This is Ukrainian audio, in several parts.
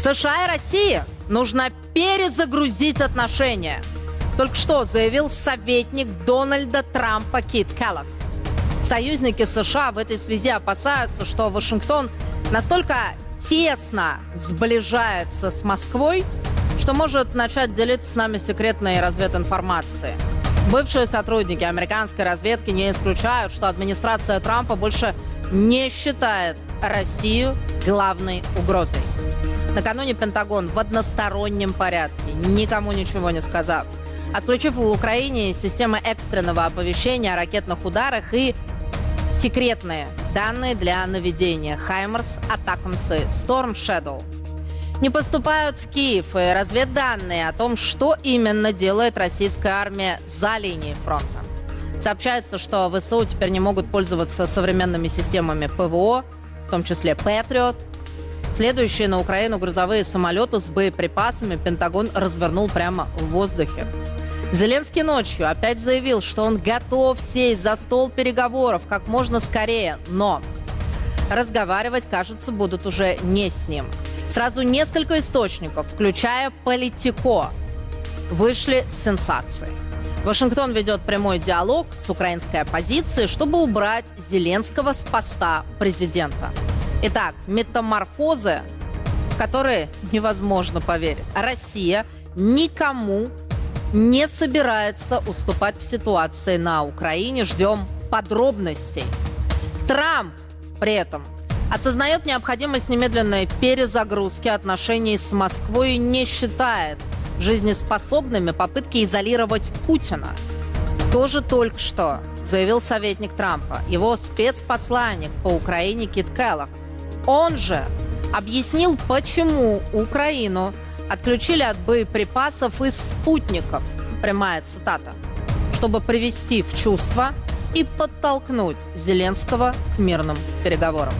США и России нужно перезагрузить отношения. Только что заявил советник Дональда Трампа Кит Келлог. Союзники США в этой связи опасаются, что Вашингтон настолько тесно сближается с Москвой, что может начать делиться с нами секретной развединформацией. Бывшие сотрудники американской разведки не исключают, что администрация Трампа больше не считает Россию главной угрозой. Накануне Пентагон в одностороннем порядке, никому ничего не сказав, отключив в Украине системы экстренного оповещения о ракетных ударах и секретные данные для наведения Хаймерс, Атакамсы, Storm Shadow. Не поступают в Киев и разведданные о том, что именно делает российская армия за линией фронта. Сообщается, что ВСУ теперь не могут пользоваться современными системами ПВО, в том числе Патриот. Следующие на Украину грузовые самолеты с боеприпасами Пентагон развернул прямо в воздухе. Зеленский ночью опять заявил, что он готов сесть за стол переговоров как можно скорее, но разговаривать, кажется, будут уже не с ним. Сразу несколько источников, включая Политико, вышли с сенсацией. Вашингтон ведет прямой диалог с украинской оппозицией, чтобы убрать Зеленского с поста президента. Итак, метаморфозы, которые невозможно поверить. Россия никому не собирается уступать в ситуации на Украине. Ждем подробностей. Трамп при этом осознает необходимость немедленной перезагрузки отношений с Москвой и не считает жизнеспособными попытки изолировать Путина. Тоже только что заявил советник Трампа, его спецпосланник по Украине Кит Келлог. Он же объяснил, почему Украину отключили от боеприпасов и спутников, прямая цитата, чтобы привести в чувство и подтолкнуть Зеленского к мирным переговорам.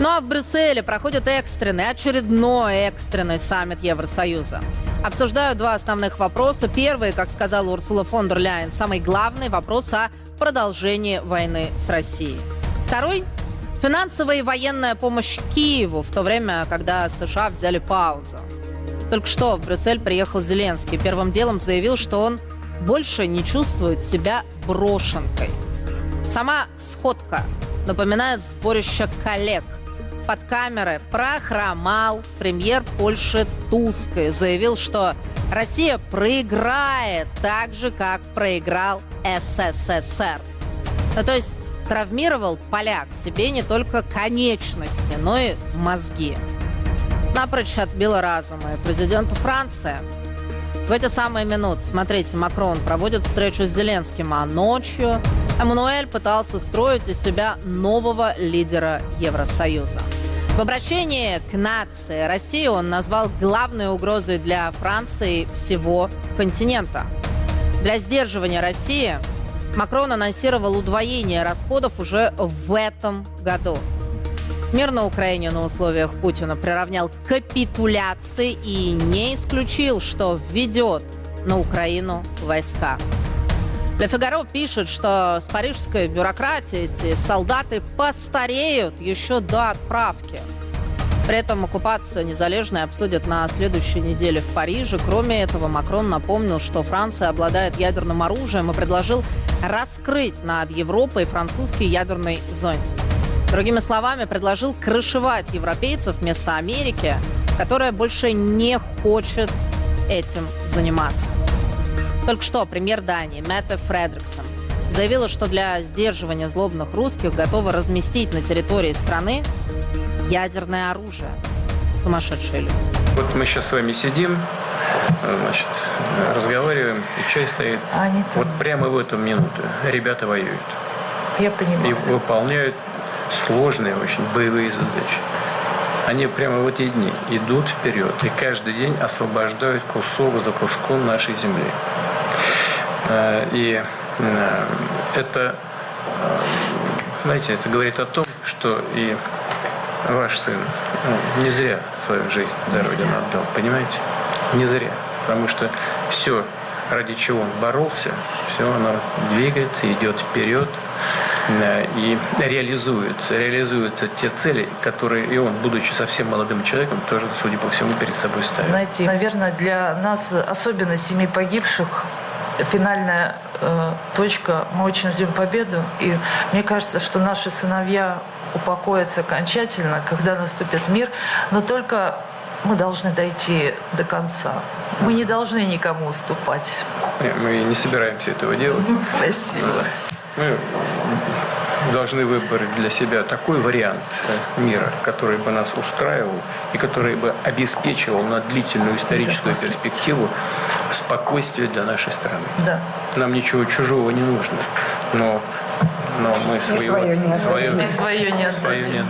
Ну а в Брюсселе проходит экстренный, очередной экстренный саммит Евросоюза. Обсуждают два основных вопроса. Первый, как сказала Урсула фон дер Ляйен, самый главный вопрос о продолжении войны с Россией. Второй – финансовая и военная помощь Киеву в то время, когда США взяли паузу. Только что в Брюссель приехал Зеленский. Первым делом заявил, что он больше не чувствует себя брошенкой. Сама сходка напоминает сборище коллег. Под камеры прохромал премьер Польши Туск и заявил, что Россия проиграет так же, как проиграл СССР. Ну, то есть травмировал поляк себе не только конечности, но и мозги напрочь отбила разума. И президенту Франции в эти самые минуты, смотрите, Макрон проводит встречу с Зеленским, а ночью Эммануэль пытался строить из себя нового лидера Евросоюза. В обращении к нации России он назвал главной угрозой для Франции всего континента. Для сдерживания России Макрон анонсировал удвоение расходов уже в этом году. Мир на Украине на условиях Путина приравнял к капитуляции и не исключил, что введет на Украину войска. Для Фигаро пишет, что с парижской бюрократией эти солдаты постареют еще до отправки. При этом оккупацию незалежной обсудят на следующей неделе в Париже. Кроме этого, Макрон напомнил, что Франция обладает ядерным оружием и предложил раскрыть над Европой французский ядерный зонтик. Другими словами, предложил крышевать европейцев вместо Америки, которая больше не хочет этим заниматься. Только что премьер Дании Мэтта Фредриксон заявила, что для сдерживания злобных русских готова разместить на территории страны ядерное оружие. Сумасшедшие люди. Вот мы сейчас с вами сидим, значит, разговариваем, и чай стоит. А они там- Вот прямо в эту минуту ребята воюют Я и понимаю. выполняют сложные очень боевые задачи. Они прямо в эти дни идут вперед и каждый день освобождают кусок за куском нашей земли. Э, И э, это, э, знаете, это говорит о том, что и ваш сын ну, не зря свою жизнь за Родину отдал, понимаете? Не зря. Потому что все, ради чего он боролся, все оно двигается, идет вперед. э, и реализуются, реализуются те цели, которые и он, будучи совсем молодым человеком, тоже, судя по всему, перед собой ставил. Знаете, наверное, для нас, особенно семи погибших, финальная э, точка. Мы очень ждем победу. И мне кажется, что наши сыновья упокоятся окончательно, когда наступит мир. Но только мы должны дойти до конца. Мы не должны никому уступать. Не, Мы не собираемся этого делать. Спасибо. Мы должны выбрать для себя такой вариант э, мира, который бы нас устраивал и который бы обеспечивал на длительную историческую перспективу спокойствие для нашей страны. Да. Нам ничего чужого не нужно, но, но мы своего, свое не свое, И свое не отдадим. не.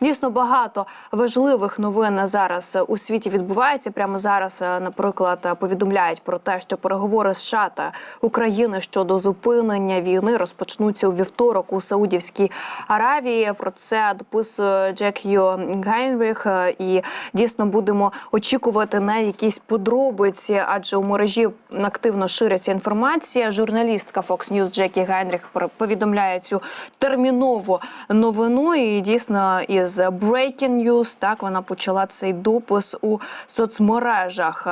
Дійсно багато важливих новин зараз у світі відбувається. Прямо зараз, е, наприклад, повідомляють про те, що переговори США та України щодо зупинення війни розпочнуться у вівторок у Саудівській Аравії. Про це дописує Джек Йо Гайнріх. Е, І дійсно будемо очікувати на якісь подробиці, адже у мережі активно шириться інформація. Журналістка Fox News Джекі Гайнріх про- повідомляє цю термінову новину. І дійсно із Breaking News так вона почала цей допис у соцмережах.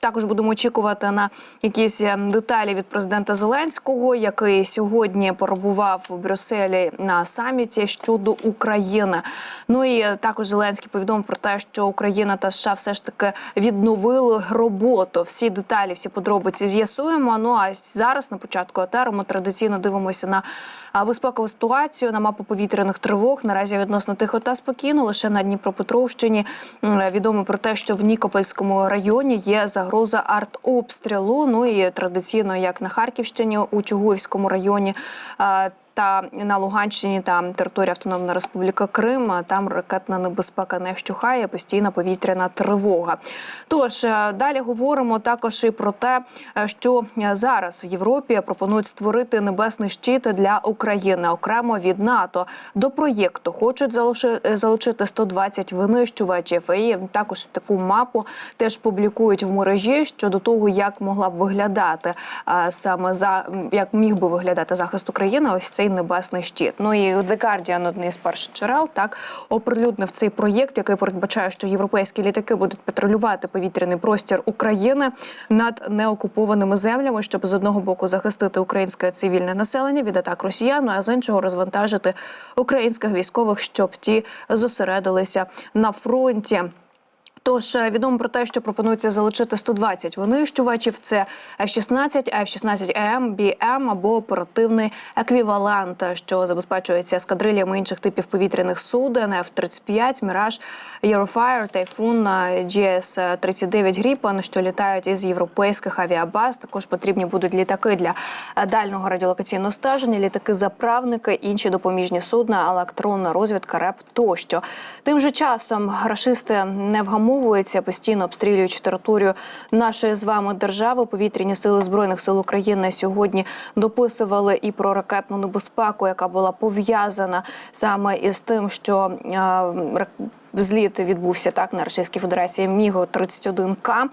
Також будемо очікувати на якісь е, деталі від президента Зеленського, який сьогодні перебував у Брюсселі на саміті щодо України. Ну і також Зеленський повідомив про те, що Україна та США все ж таки відновили роботу. Всі деталі, всі подробиці з'ясуємо. Ну а зараз на початку етеру ми традиційно дивимося на безпекову ситуацію на мапу повітряних тривог. Наразі відносно тихо та спокійно. Лише на Дніпропетровщині м, відомо про те, що в Нікопольському районі є загроза артобстрілу. Ну і традиційно, як на Харківщині, у Чугуївському районі. Та на Луганщині та територія Автономна Республіка Крим. Там ракетна небезпека не вщухає, постійна повітряна тривога. Тож е, далі говоримо також і про те, е, що зараз в Європі пропонують створити небесний щит для України окремо від НАТО. До проєкту хочуть е, залучити 120 винищувачів. І також таку мапу теж публікують в мережі щодо того, як могла б виглядати саме за як міг би виглядати захист України. Ось цей небесний щит. Ну і The Guardian, одне з перших джерел, так оприлюднив цей проєкт, який передбачає, що європейські літаки будуть патрулювати повітряний простір України над неокупованими землями, щоб з одного боку захистити українське цивільне населення від атак росіян, а з іншого розвантажити українських військових, щоб ті зосередилися на фронті. Тож е, відомо про те, що пропонується залучити 120 винищувачів. Це F-16, F-16M, BM або оперативний еквівалент, що забезпечується ескадрильями інших типів повітряних суден, F-35, Mirage, Eurofire, Typhoon, е, GS-39 Gripen, що літають із європейських авіабаз. Також потрібні будуть літаки для е, дальнього радіолокаційного стеження, літаки-заправники, інші допоміжні судна, електронна розвідка, РЕП тощо. Тим же часом рашисти не вгамовуються, постійно обстрілюючи територію нашої з вами держави. Повітряні сили збройних сил України сьогодні дописували і про ракетну небезпеку, яка була пов'язана саме із тим, що е, Зліт відбувся так на Російській Федерації Міго 31 к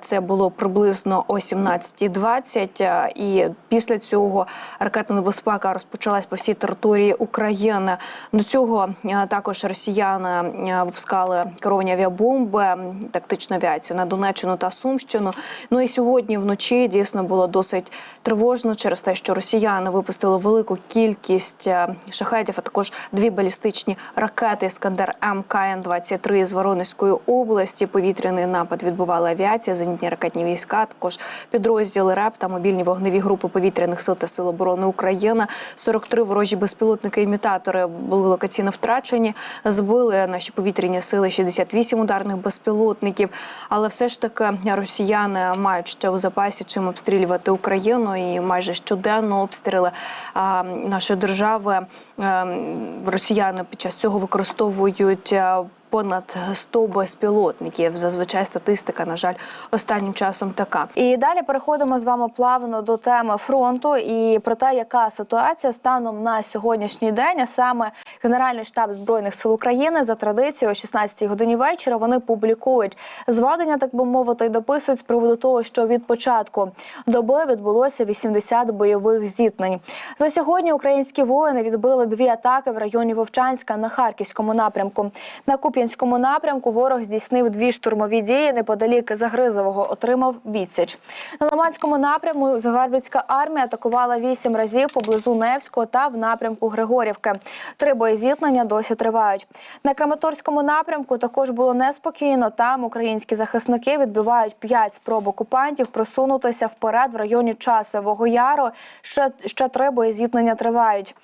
Це було приблизно о 17.20. А, І після цього ракетна небезпека розпочалась по всій території України. До цього також росіяни випускали керовані авіабомби, тактичну авіацію на Донеччину та Сумщину. Ну і сьогодні вночі дійсно було досить тривожно через те, що росіяни випустили велику кількість шахетів, а також дві балістичні ракети Іскандер М КН-23 з Воронезької області. Повітряний напад відбувала авіація, зенітні ракетні війська, також підрозділи РЕП та мобільні вогневі групи повітряних сил та сил оборони України. 43 ворожі безпілотники-імітатори були локаційно втрачені. Збили наші повітряні сили 68 ударних безпілотників. Але все ж таки росіяни мають ще у запасі чим обстрілювати Україну і майже щоденно обстріли а, нашої держави. Ем, Росіяни під час цього використовують. uh, понад 100 безпілотників. Зазвичай статистика, на жаль, останнім часом така. І далі переходимо з вами плавно до теми фронту і про те, яка ситуація станом на сьогоднішній день, а саме Генеральний штаб збройних сил України за традицією о 16-й годині вечора вони публікують зведення, так би мовити, і дописують з приводу того, що від початку доби відбулося 80 бойових зіткнень. За сьогодні українські воїни відбили дві атаки в районі Вовчанська на харківському напрямку. На Куп'янському напрямку ворог здійснив дві штурмові дії неподалік Загризового. Отримав відсіч. На Лиманському напрямку Загарбницька армія атакувала вісім разів поблизу Невського та в напрямку Григорівки. Три боєзіткнення досі тривають. На Краматорському напрямку також було неспокійно. Там українські захисники відбивають п'ять спроб окупантів просунутися вперед в районі Часового Яру. Ще, ще три боєзіткнення тривають.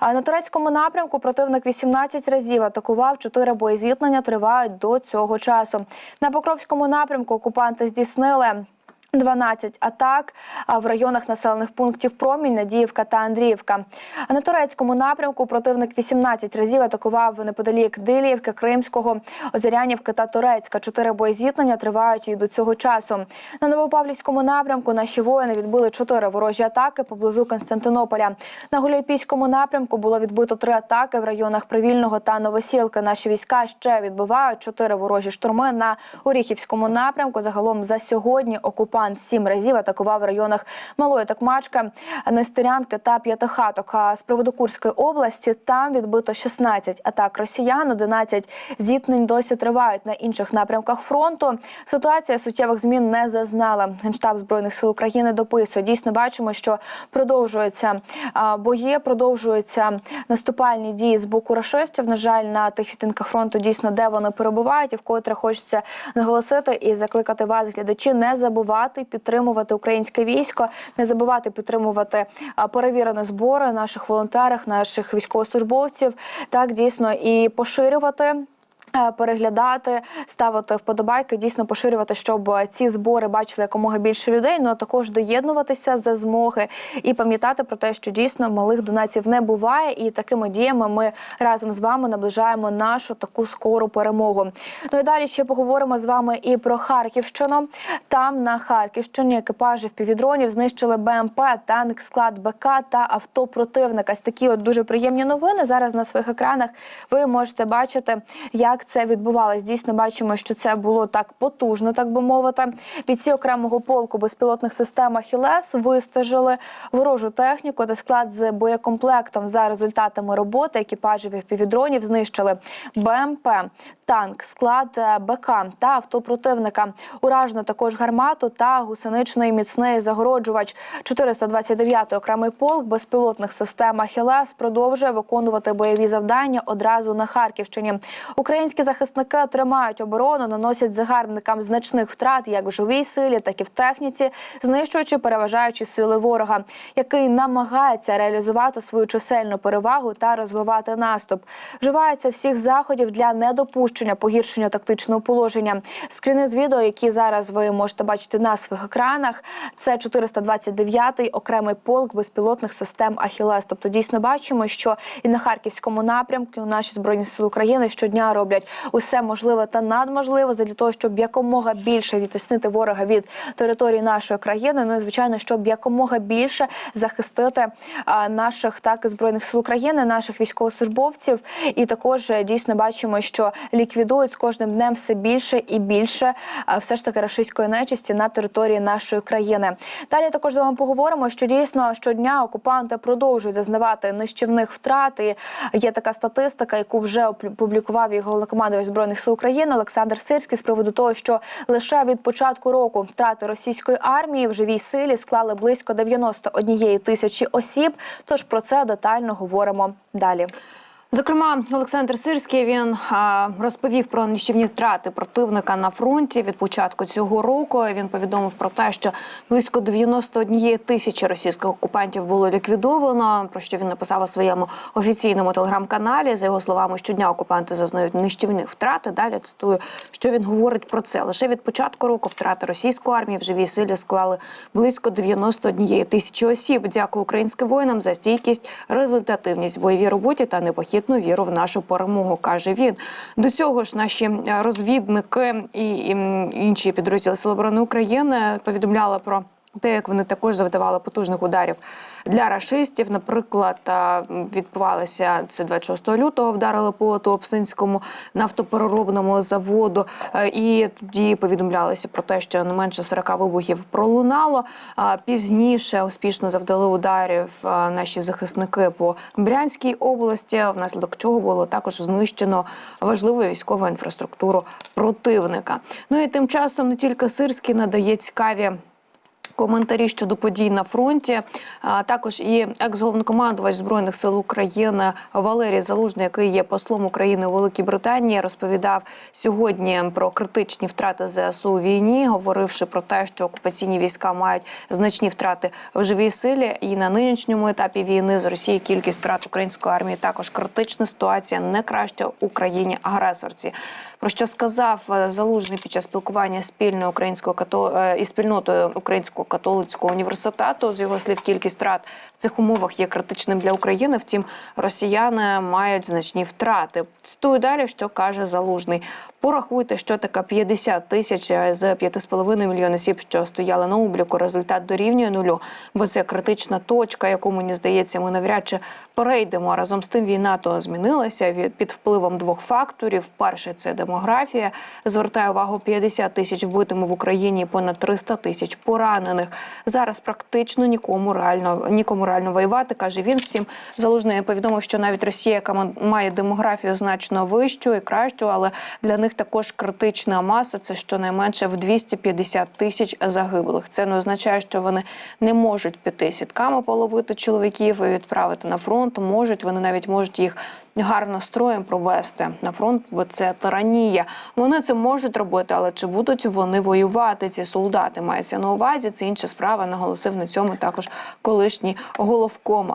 А на турецькому напрямку противник 18 разів атакував. Чотири боєзіткнення тривають до цього часу. На Покровському напрямку окупанти здійснили. 12 атак в районах населених пунктів Промінь, Надіївка та Андріївка. На турецькому напрямку противник 18 разів атакував неподалік Диліївки, Кримського, Озерянівки та Турецька. Чотири боєзіткнення тривають і до цього часу. На Новопавлівському напрямку наші воїни відбили чотири ворожі атаки поблизу Константинополя. На Гуляйпійському напрямку було відбито три атаки в районах Привільного та Новосілки. Наші війська ще відбивають чотири ворожі штурми на Оріхівському напрямку. Загалом за сьогодні окупант сім разів атакував в районах Малої Токмачки, Нестерянки та П'ятихаток. А з приводу Курської області там відбито 16 атак росіян, 11 зіткнень досі тривають на інших напрямках фронту. Ситуація суттєвих змін не зазнала. Генштаб збройних сил України дописує. Дійсно бачимо, що продовжуються бої, продовжуються наступальні дії з боку рашистів. На жаль, на тих відтинках фронту дійсно де вони перебувають, і вкотре хочеться наголосити і закликати вас, глядачі, не забувати підтримувати українське військо, не забувати підтримувати перевірені збори наших волонтерів, наших військовослужбовців. Так дійсно і поширювати. Е, Переглядати, ставити вподобайки, дійсно поширювати, щоб ці збори бачили якомога більше людей. Ну а також доєднуватися за змоги і пам'ятати про те, що дійсно малих донатів не буває, і такими діями ми разом з вами наближаємо нашу таку скору перемогу. Ну і далі ще поговоримо з вами і про Харківщину. Там на Харківщині екіпажі впівдронів знищили БМП, танк, склад БК та авто противника. Такі от дуже приємні новини. Зараз на своїх екранах ви можете бачити, як це відбувалось. Дійсно, бачимо, що це було так потужно, так би мовити. Бійці окремого полку безпілотних систем «Ахілес» вистежили ворожу техніку та склад з боєкомплектом. За результатами роботи екіпажів впівдронів знищили БМП, танк, склад е, БК та авто противника. Уражено також гармату та гусеничний міцний загороджувач. 429-й окремий полк безпілотних систем «Ахілес» продовжує виконувати бойові завдання одразу на Харківщині. Українські захисники тримають оборону, наносять загарбникам значних втрат як в живій силі, так і в техніці, знищуючи переважаючі сили ворога, який намагається реалізувати свою чисельну перевагу та розвивати наступ. Вживається всіх заходів для недопущення погіршення тактичного положення. Скріни з відео, які зараз ви можете бачити на своїх екранах, це 429-й окремий полк безпілотних систем Ахілес. Тобто дійсно бачимо, що і на харківському напрямку наші збройні сили України щодня роблять усе можливе та надможливе для того, щоб якомога більше відтіснити ворога від території нашої країни. Ну і звичайно, щоб якомога більше захистити наших так збройних сил України, наших військовослужбовців. І також е, дійсно бачимо, що ліквідують з кожним днем все більше і більше все ж таки рашистської нечисті на території нашої країни. Далі також з вами поговоримо, що дійсно щодня окупанти продовжують зазнавати нищівних втрат. І є така статистика, яку вже опублікував і головнокомандувач збройних сил України Олександр Сирський з приводу того, що лише від початку року втрати російської армії в живій силі склали близько 91 тисячі осіб. Тож про це детально говоримо далі. Зокрема, Олександр Сирський він розповів про нищівні втрати противника на фронті від початку цього року. Він повідомив про те, що близько 91 тисячі російських окупантів було ліквідовано. Про що він написав у своєму офіційному телеграм-каналі. За його словами, щодня окупанти зазнають нищівних втрат. Далі цитую, що він говорить про це. Лише від початку року втрати російської армії в живій силі склали близько 91 тисячі осіб. Дякую українським воїнам за стійкість, результативність в бойовій роботі та непохідність непохитну віру в нашу перемогу, каже він. До цього ж наші розвідники і інші підрозділи Сил оборони України повідомляли про. Те, як вони також завдавали потужних ударів для рашистів, наприклад, а, відбувалося це 26 лютого, вдарили по Туапсинському нафтопереробному заводу, Е, і тоді повідомлялося про те, що не менше 40 вибухів пролунало. Пізніше успішно завдали ударів наші захисники по Брянській області, внаслідок чого було також знищено важливу військову інфраструктуру противника. Ну і тим часом не тільки Сирський надає цікаві. Коментарі щодо подій на фронті, а також і екс-головнокомандувач збройних сил України Валерій Залужний, який є послом України у Великій Британії, розповідав сьогодні про критичні втрати ЗСУ у війні, говоривши про те, що окупаційні війська мають значні втрати в живій силі. І на нинішньому етапі війни з Росії кількість втрат української армії також критична ситуація не краща у країні агресорці. Про що сказав е, залужний під час спілкування спільною українською като... е, із спільнотою українського католицького університету. З його слів, кількість втрат в цих умовах є критичним для України. Втім, росіяни мають значні втрати. Цитую далі, що каже залужний. Порахуйте, що таке 50 тисяч з 5,5 мільйон осіб, що стояли на обліку. Результат дорівнює нулю, бо це критична точка, яку мені здається, ми навряд чи перейдемо. Разом з тим війна то змінилася під впливом двох факторів. Перше це демографія. Звертаю увагу 50 тисяч вбитими в Україні, понад 300 тисяч поранених. Зараз практично нікому реально нікому реально воювати, каже він. Втім, залужний повідомив, що навіть Росія, яка має демографію значно вищу і кращу, але для них також критична маса це щонайменше в 250 тисяч загиблих. Це не означає, що вони не можуть піти сітками половити чоловіків і відправити на фронт. Можуть вони навіть можуть їх гарно строєм провести на фронт, бо це тиранія. Вони це можуть робити, але чи будуть вони воювати? Ці солдати мається на увазі. Це інша справа. Наголосив на цьому також колишній головком.